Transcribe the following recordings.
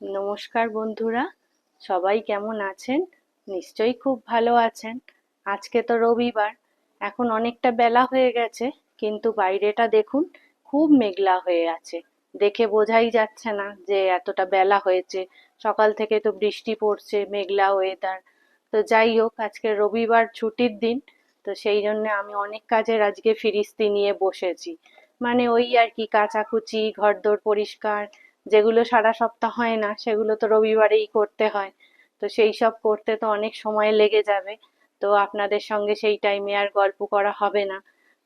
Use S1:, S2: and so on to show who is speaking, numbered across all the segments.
S1: নমস্কার বন্ধুরা, সবাই কেমন আছেন? নিশ্চয়ই খুব ভালো আছেন। আজকে তো রবিবার, এখন অনেকটা বেলা হয়ে গেছে, কিন্তু বাইরেটা দেখুন, খুব মেঘলা হয়ে আছে। দেখে বোঝাই যাচ্ছে না যে এতটা বেলা হয়েছে। সকাল থেকে তো বৃষ্টি পড়ছে, মেঘলা ওয়েদার তো যাই হোক, আজকে রবিবার ছুটির দিন, তো সেই জন্য আমি অনেক কাজের আজকে ফিরিস্তি নিয়ে বসেছি। মানে ওই আর কি, কাচাকুচি, ঘরদোর পরিষ্কার যেগুলো সারা সপ্তাহ হয় না, সেগুলো তো রবিবারেই করতে হয়। তো সেই সব করতে তো অনেক সময় লেগে যাবে। তো আপনাদের সঙ্গে সেই টাইমে আর গল্প করা হবে না।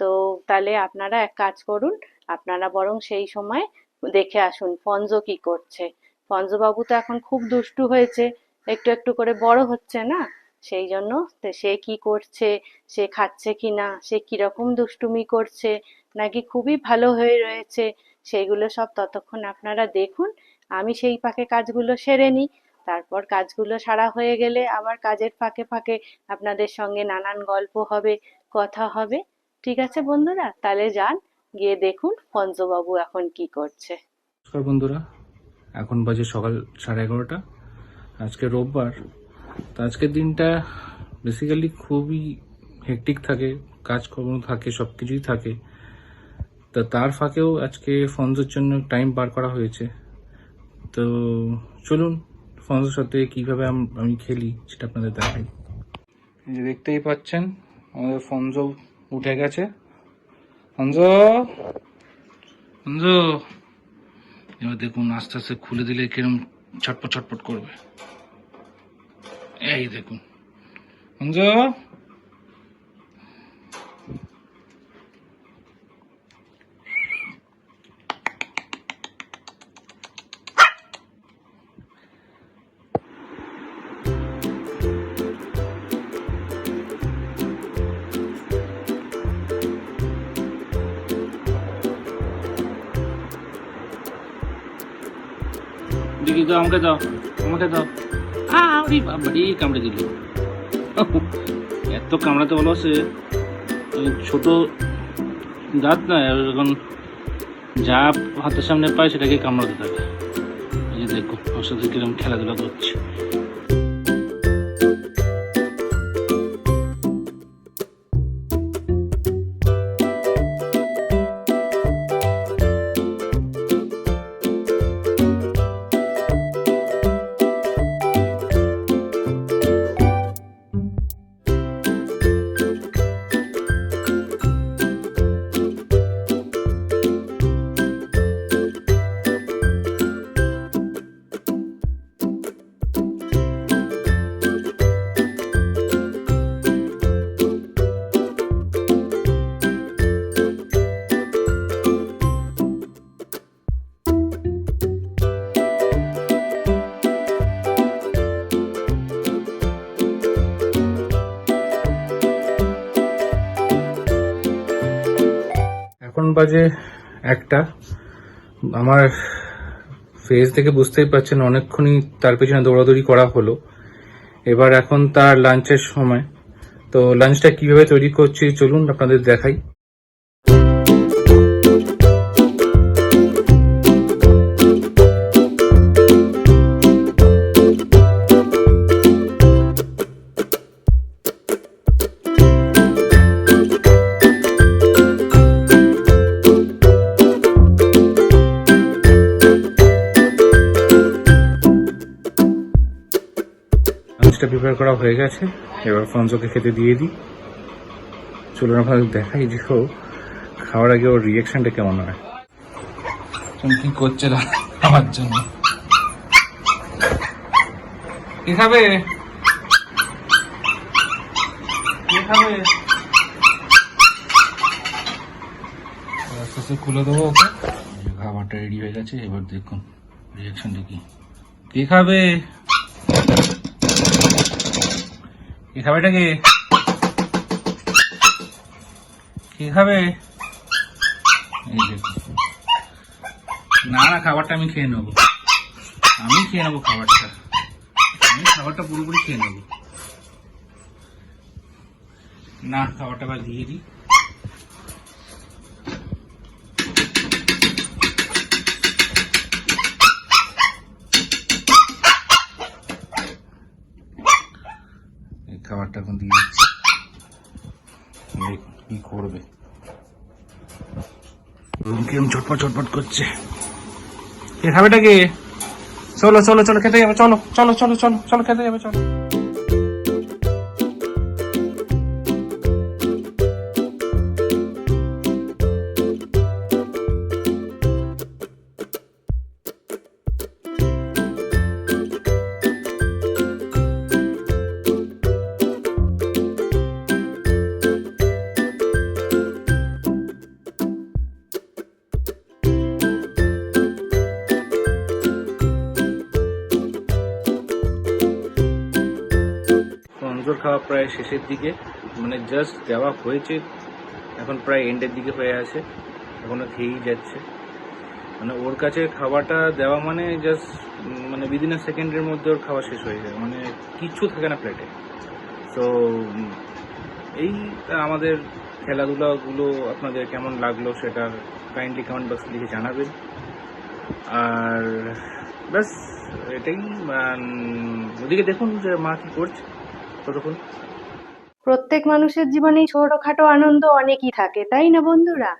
S1: তো তাহলে আপনারা এক কাজ করুন, আপনারা বরং সেই সময় দেখে আসুন ফঞ্জো কি করছে। ফঞ্জবাবু তো এখন খুব দুষ্টু হয়েছে, একটু একটু করে বড় হচ্ছে না? সেই জন্য সে কি করছে, সে খাচ্ছে কি না, সে কীরকম দুষ্টুমি করছে, নাকি খুবই ভালো হয়ে রয়েছে সেইগুলো সব ততক্ষণ আপনারা দেখুন। আমি সেই ফাঁকে কাজগুলো সেরে নিই। তারপর কাজগুলো সারা হয়ে গেলে আবার কাজের ফাঁকে ফাঁকে আপনাদের সঙ্গে নানান গল্প হবে, কথা হবে। ঠিক আছে বন্ধুরা? তাহলে যান, গিয়ে দেখুন পঞ্চবাবু এখন কি করছে।
S2: নমস্কার বন্ধুরা, এখন বাজে সকাল সাড়ে এগারোটা। আজকে রোববার। তো আজকের দিনটা বেসিক্যালি খুবই হেকটিক থাকে, কাজকর্ম থাকে সব কিছুই থাকে। তো তার ফাঁকেও আজকে ফন্সের জন্য টাইম বার করা হয়েছে। তো চলুন ফন্সের সাথে কীভাবে আম- খেলি সেটা আপনাদের দেখাই। যে দেখতেই পাচ্ছেন, আমাদের ফন্সো উঠে গেছে। ফন্সো ফন্সো এবার দেখুন, আস্তে আস্তে খুলে দিলে কিরম ছটপট ছটপট করবে। এই দেখুন। অঞ্জ দাও আমাকে দাও আমাকে দাও আরে বাবারে কামড়ে দিল। এত কামড়াতে ভালোবাসে। ছোট দাঁত না এখন যা হাতের সামনে পায় সেটাকে কামড়াতে থাকে। দেখো ওর সাথে কীরকম খেলাধুলা করছে। বাজে একটা। আমার ফেস থেকে বুঝতেই পারছেন অনেকক্ষণই তার পেছনে দৌড়াদৌড়ি করা হলো। এবার এখন তার লাঞ্চের সময়। তো লাঞ্চটা কীভাবে তৈরি করছি, চলুন আপনাদের দেখাই। প্রিপেয়ার করা হয়ে গেছে। এবার ফঞ্জকে খেতে দিয়ে দিই। চলুন আপনাদের দেখাই যে ও খাওয়ার আগে ওর রিয়াকশনটা কেমন হয়। কি করছে না আমার জন্য? কি খাবারটা রেডি হয়ে গেছে, এবার দেখুন রিয়াকশনটা কি খাবে? কি খাবে এটা কি খাবে না না, খাবারটা আমি খেয়ে নেব। আমি খেয়ে নেব খাবারটা। আমি খাবারটা পুরোপুরি খেয়ে নেব। না, খাবারটা আবার দিয়ে দিই। কি করবে? রুম কিরম ছটপট ছটপট করছে। এ খাবেটা কি? চলো চলো চলো, খেতে যাবে, চলো চলো চলো চলো চলো, খেতে যাবে, চলো। খাওয়া প্রায় শেষের দিকে মানে জাস্ট দেওয়া হয়েছে, এখন প্রায় এন্ডের দিকে হয়ে আছে, এখনও খেয়েই যাচ্ছে। মানে ওর কাছে খাওয়াটা দেওয়া মানে জাস্ট মানে বিদিন সেকেন্ডের মধ্যে ওর খাওয়া শেষ হয়ে যায় মানে কিচ্ছু থাকে না প্লেটে তো এই আমাদের খেলাধুলাগুলো আপনাদের কেমন লাগল সেটা কাইন্ডলি কমেন্ট বক্সে লিখে জানাবেন। আর ব্যাস, এটাই ওদিকে দেখুন যে মা কি করছে। ততক্ষণ
S1: প্রত্যেক মানুষের জীবনেই ছোটখাটো আনন্দ অনেকই থাকে, তাই না বন্ধুরা?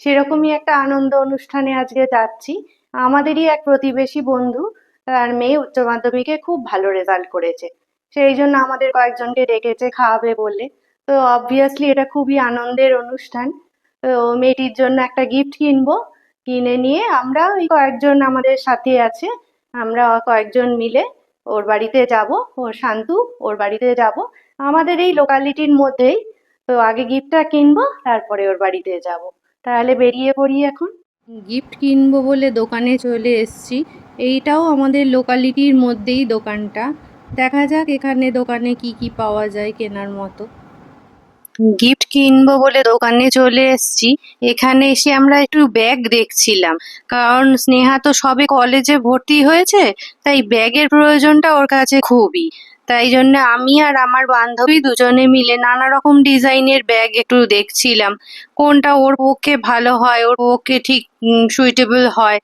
S1: সেরকমই একটা আনন্দ অনুষ্ঠানে আজকে যাচ্ছি। আমাদেরই এক প্রতিবেশী বন্ধু, তার মেয়ে উচ্চ মাধ্যমিকে খুব ভালো রেজাল্ট করেছে। সেই জন্য আমাদের কয়েকজনকে ডেকেছে খাওয়াবে বলে। তো অবভিয়াসলি এটা খুবই আনন্দের অনুষ্ঠান। তো মেয়েটির জন্য একটা গিফট কিনবো। কিনে নিয়ে আমরা ওই কয়েকজন আমাদের সাথে আছে। আমরা কয়েকজন মিলে ওর বাড়িতে যাব ওর শান্তু, ওর বাড়িতে যাব। আমাদের এই লোকালিটির মধ্যেই। তো আগে গিফটটা কিনবো, তারপরে ওর বাড়িতে যাব। তাহলে বেরিয়ে পড়ি এখন। গিফট কিনবো বলে দোকানে চলে এসছি। এইটাও আমাদের লোকালিটির মধ্যেই দোকানটা। দেখা যাক এখানে দোকানে কি কি পাওয়া যায় কেনার মতো। গিফট কিনবো বলে দোকানে চলে এসেছি। এখানে এসে আমরা একটু ব্যাগ দেখছিলাম। কারণ স্নেহা তো সবে কলেজে ভর্তি হয়েছে, তাই ব্যাগের প্রয়োজনটা ওর কাছে খুবই। তাই জন্য আমি আর আমার বান্ধবী দুজনে মিলে নানা রকম ডিজাইনের ব্যাগ একটু দেখছিলাম। কোনটা ওর পক্ষে ভালো হয়, ওর পক্ষে ঠিক সুইটেবল হয়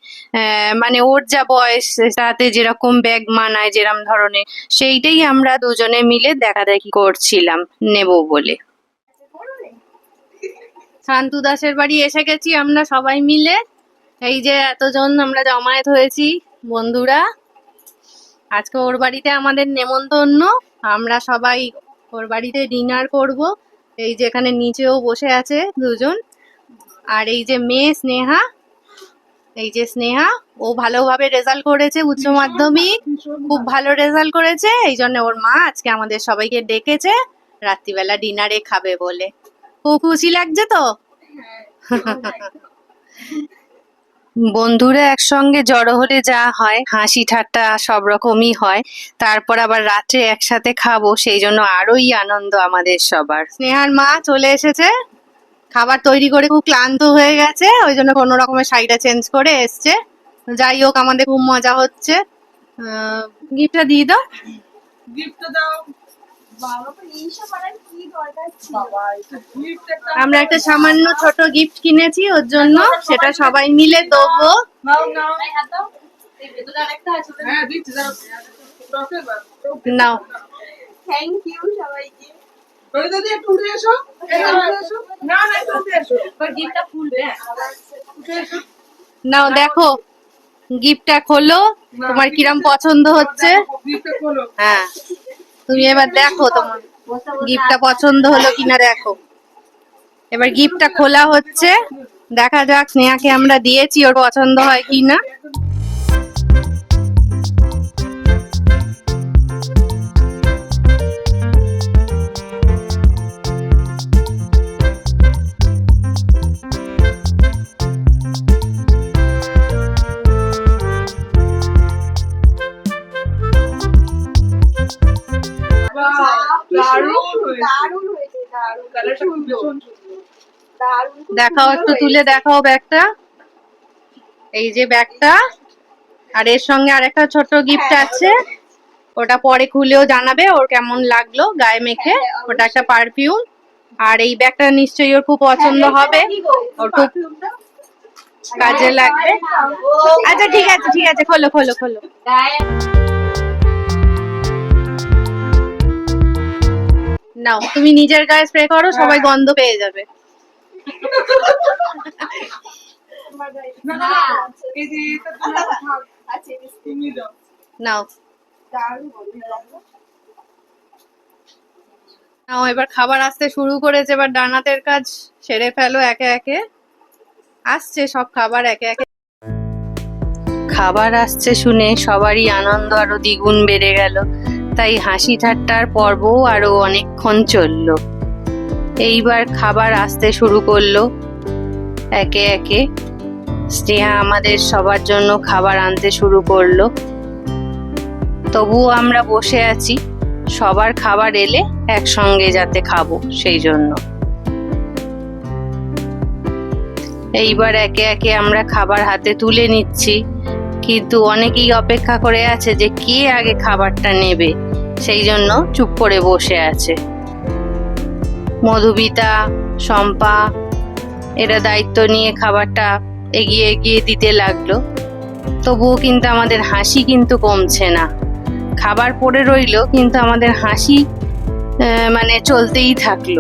S1: মানে ওর যা বয়স, তাতে যেরকম ব্যাগ মানায় যেরকম ধরনের, সেইটাই আমরা দুজনে মিলে দেখাদেখি করছিলাম, নেব বলে। শান্তু দাসের বাড়ি এসে গেছি আমরা সবাই মিলে। এই যে এতজন আমরা জমায়েত হয়েছি, বন্ধুরা। আজকে ওর বাড়িতে আমাদের নেমন্তন্ন। আমরা সবাই ওর বাড়িতে ডিনার করব। এই যে এখানে নিচেও বসে আছে দুজন। আর এই যে মেয়ে স্নেহা, এই যে স্নেহা, ও ভালোভাবে রেজাল্ট করেছে উচ্চ মাধ্যমিক। খুব ভালো রেজাল্ট করেছে। এই জন্য ওর মা আজকে আমাদের সবাইকে ডেকেছে, রাত্রিবেলা ডিনারে খাবে বলে। খুশি লাগছে তো? বন্ধুরা একসঙ্গে জড়ো হলে যা হয় হাসি ঠাট্টা সব রকমই হয়। তারপর আবার রাত্রে একসাথে খাব সেই জন্য আরোই আনন্দ আমাদের সবার। স্নেহার মা চলে এসেছে। খাবার তৈরি করে খুব ক্লান্ত হয়ে গেছে ওই জন্য কোনো রকমের শাড়িটা চেঞ্জ করে এসছে। যাই হোক আমাদের খুব মজা হচ্ছে। গিফটটা দিয়ে দাও।
S3: গিফট দাও।
S1: আমরা একটা সামান্য ছোট গিফট কিনেছি ওর জন্য। সেটা সবাই মিলে দেবো।
S3: নাও হ্যাঁ থ্যাংক ইউ সবাইকে।
S1: নাও দেখো গিফটটা খোলো। তোমার কিরম পছন্দ হচ্ছে। হ্যাঁ। তুমি এবার দেখো তোমার গিফটটা পছন্দ হলো কিনা দেখো। এবার গিফটটা খোলা হচ্ছে। দেখা যাক স্নেহাকে আমরা দিয়েছি, ওর পছন্দ হয় কিনা। দেখাও একটু তুলে দেখাও ব্যাগটা। এই যে ব্যাগটা। আর এর সঙ্গে আরেকটা ছোট গিফট আছে। ওটা পরে খুলেও জানাবে ওর কেমন লাগল গায়ে মেখে। ওটা একটা পারফিউম আর এই ব্যাগটা নিশ্চয়ই ওর খুব পছন্দ হবে। ওর খুব কাজে লাগবে। আচ্ছা ঠিক আছে ঠিক আছে খোলো খোলো খোলো। নাও তুমি নিজের গায়ে স্প্রে করো সবাই
S3: হ্যাঁ।
S1: গন্ধ পেয়ে যাবে।
S3: তুমি দাও।
S1: নাও। নাও এবার খাবার আসতে শুরু করেছে এবার ডানাতের কাজ সেরে ফেলো একে একে। আসছে সব খাবার একে একে। খাবার আসছে শুনে সবারই আনন্দ আরও দ্বিগুণ বেড়ে গেল। তাই হাসি ঠাট্টার পর্বও আরও অনেকক্ষণ চলল। এইবার খাবার আসতে শুরু করল। একে একে স্নেহা আমাদের সবার জন্য খাবার আনতে শুরু করল। তবুও আমরা বসে আছি, সবার খাবার এলে একসঙ্গে যাতে খাব সেই জন্য। এইবার একে একে আমরা খাবার হাতে তুলে নিচ্ছি। কিন্তু অনেকেই অপেক্ষা করে আছে যে কে আগে খাবারটা নেবে। সেই জন্য চুপ করে বসে আছে। মধুবিতা, শম্পা, এরা দায়িত্ব নিয়ে খাবারটা এগিয়ে এগিয়ে দিতে লাগল। তবুও কিন্তু আমাদের হাসি কিন্তু কমছে না। খাবার পড়ে রইল কিন্তু আমাদের হাসি মানে চলতেই থাকল।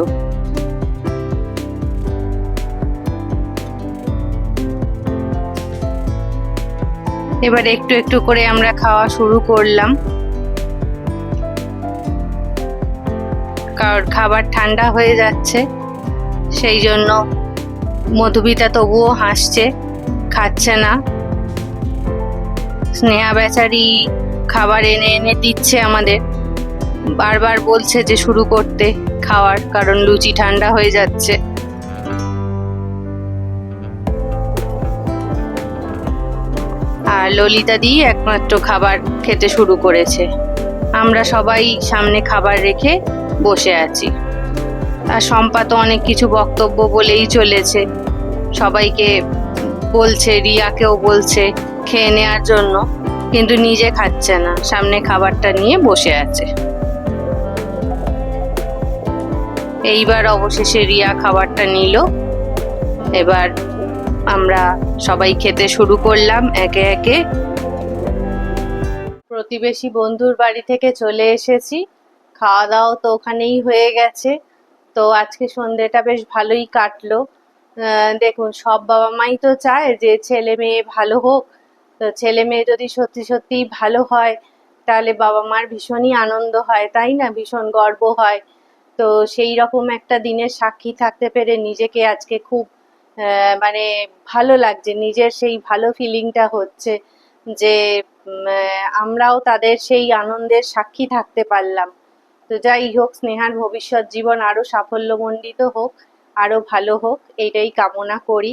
S1: এবার একটু একটু করে আমরা খাওয়া শুরু করলাম। কারণ খাবার ঠান্ডা হয়ে যাচ্ছে, সেই জন্য মধুবিতা তবুও হাসছে, খাচ্ছে না। স্নেহা বেচারি খাবার এনে এনে দিচ্ছে আমাদের। বারবার বলছে যে শুরু করতে খাওয়ার, কারণ লুচি ঠান্ডা হয়ে যাচ্ছে। আর ললিতা দি একমাত্র খাবার খেতে শুরু করেছে। আমরা সবাই সামনে খাবার রেখে বসে আছি। আর সম্পা তো অনেক কিছু বক্তব্য বলেই চলেছে। সবাইকে বলছে, রিয়াকেও বলছে, খেয়ে নেওয়ার জন্য। কিন্তু নিজে খাচ্ছে না, সামনে খাবারটা নিয়ে বসে আছে। এইবার অবশেষে রিয়া খাবারটা নিল। এবার আমরা সবাই খেতে শুরু করলাম একে একে। প্রতিবেশী বন্ধুর বাড়ি থেকে চলে এসেছি। খাওয়া দাওয়া তো ওখানেই হয়ে গেছে। তো আজকে সন্ধ্যেটা বেশ ভালোই কাটলো। দেখুন, সব বাবা মাই তো চায় যে ছেলে মেয়ে ভালো হোক। তো ছেলে মেয়ে যদি সত্যি সত্যি ভালো হয়, তাহলে বাবা মার ভীষণই আনন্দ হয়, তাই না? ভীষণ গর্ব হয়। তো সেই রকম একটা দিনের সাক্ষী থাকতে পেরে নিজেকে আজকে খুব মানে ভালো লাগছে, নিজের সেই ভালো ফিলিংটা হচ্ছে যে আমরাও তাদের সেই আনন্দের সাক্ষী থাকতে পারলাম। তো যাই হোক, স্নেহার ভবিষ্যৎ জীবন আরও সাফল্যমণ্ডিত হোক, আরও ভালো হোক এইটাই কামনা করি।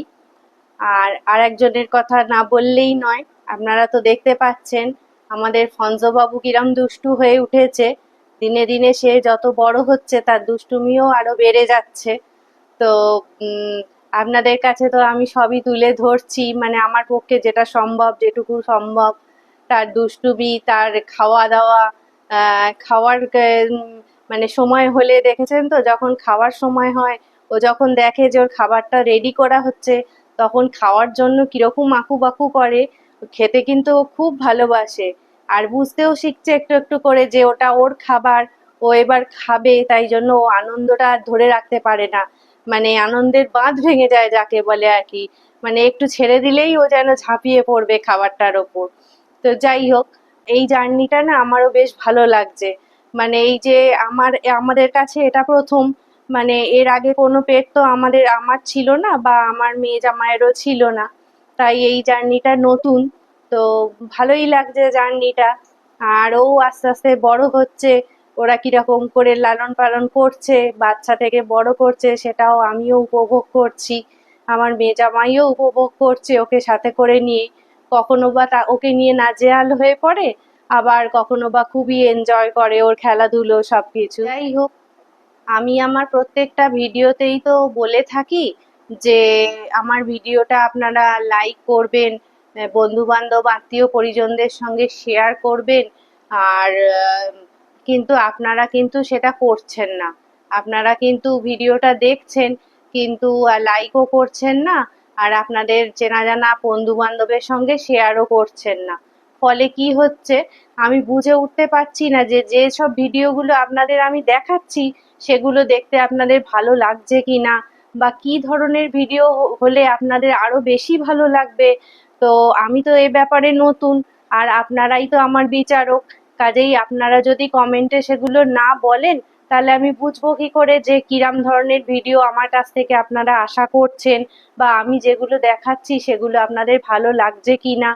S1: আর আর একজনের কথা না বললেই নয়, আপনারা তো দেখতে পাচ্ছেন, আমাদের ফঞ্জবাবু কিরম দুষ্টু হয়ে উঠেছে। দিনে দিনে সে যত বড় হচ্ছে, তার দুষ্টুমিও আরও বেড়ে যাচ্ছে। তো আপনাদের কাছে তো আমি সবই তুলে ধরছি মানে আমার পক্ষে যেটা সম্ভব, যেটুকু সম্ভব, তার দুষ্টুবি তার খাওয়া দাওয়া খাওয়ার মানে সময় হলে দেখেছেন তো, যখন খাওয়ার সময় হয়, ও যখন দেখে যে ওর খাবারটা রেডি করা হচ্ছে, তখন খাওয়ার জন্য কীরকম আঁকু বাকু করে, খেতে কিন্তু ও খুব ভালোবাসে। আর বুঝতেও শিখছে একটু একটু করে যে ওটা ওর খাবার, ও এবার খাবে, তাই জন্য ও আনন্দটা ধরে রাখতে পারে না। মানে আনন্দের বাঁধ ভেঙে যায় যাকে বলে আর কি। মানে একটু ছেড়ে দিলেই ও যেন ঝাঁপিয়ে পড়বে খাবারটার ওপর। তো যাই হোক, এই জার্নিটা না আমারও বেশ ভালো লাগছে। মানে এই যে আমার, আমাদের কাছে এটা প্রথম। মানে এর আগে কোনো পেট তো আমাদের, আমার ছিল না বা আমার মেয়ে জামাইয়েরও ছিল না। তাই এই জার্নিটা নতুন। তো ভালোই লাগছে জার্নিটা। আর ও আস্তে আস্তে বড় হচ্ছে। ওরা কীরকম করে লালন পালন করছে, বাচ্চা থেকে বড় করছে, সেটাও আমিও উপভোগ করছি। আমার মেয়ে জামাইও উপভোগ করছে ওকে সাথে করে নিয়ে। কখনো বা তা, ওকে নিয়ে নাজেহাল হয়ে পড়ে, আবার কখনো বা খুবই এনজয় করে ওর খেলাধুলো সব কিছু যাই হোক, আমি আমার প্রত্যেকটা ভিডিওতেই তো বলে থাকি যে, আমার ভিডিওটা আপনারা লাইক করবেন বন্ধু বান্ধব আত্মীয় পরিজনদের সঙ্গে শেয়ার করবেন। আর কিন্তু আপনারা কিন্তু সেটা করছেন না। আপনারা কিন্তু ভিডিওটা দেখছেন কিন্তু লাইকও করছেন না আর আপনাদের চেনা জানা বন্ধু বান্ধবের সঙ্গে শেয়ারও করছেন না। ফলে কি হচ্ছে? আমি বুঝে উঠতে পারছি না যে যে সব ভিডিওগুলো আপনাদের আমি দেখাচ্ছি সেগুলো দেখতে আপনাদের ভালো লাগছে কি না বা কি ধরনের ভিডিও হলে আপনাদের আরও বেশি ভালো লাগবে। তো আমি তো এ ব্যাপারে নতুন আর আপনারাই তো আমার বিচারক। কাজেই আপনারা যদি কমেন্টে সেগুলো না বলেন, তাহলে আমি বুঝব কি করে যে কিরাম ধরনের ভিডিও আমার কাছ থেকে আপনারা আশা করছেন বা আমি যেগুলো দেখাচ্ছি সেগুলো আপনাদের ভালো লাগছে কি না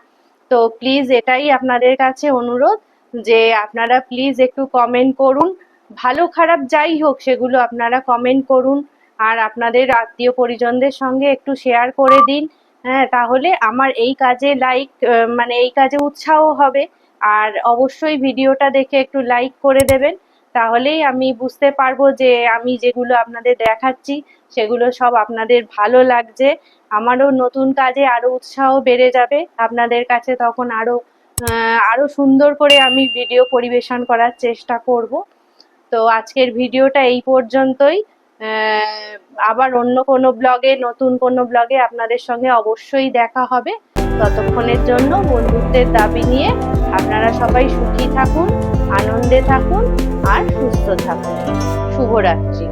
S1: তো প্লিজ এটাই আপনাদের কাছে অনুরোধ যে আপনারা প্লিজ একটু কমেন্ট করুন। ভালো খারাপ যাই হোক, সেগুলো আপনারা কমেন্ট করুন। আর আপনাদের আত্মীয় পরিজনদের সঙ্গে একটু শেয়ার করে দিন। হ্যাঁ তাহলে আমার এই কাজে লাইক মানে এই কাজে উৎসাহ হবে। আর অবশ্যই ভিডিওটা দেখে একটু লাইক করে দেবেন, তাহলেই আমি বুঝতে পারব যে আমি যেগুলো আপনাদের দেখাচ্ছি, সেগুলো সব আপনাদের ভালো লাগছে। আমারও নতুন কাজে আরও উৎসাহ বেড়ে যাবে, আপনাদের কাছে তখন আরও আরও সুন্দর করে আমি ভিডিও পরিবেশন করার চেষ্টা করব। তো আজকের ভিডিওটা এই পর্যন্তই। আবার অন্য কোনো ব্লগে নতুন কোনো ব্লগে আপনাদের সঙ্গে অবশ্যই দেখা হবে। ততক্ষণের জন্য বন্ধুত্বের দাবি নিয়ে আপনারা সবাই সুখী থাকুন, আনন্দে থাকুন আর সুস্থ থাকুন। শুভরাত্রি।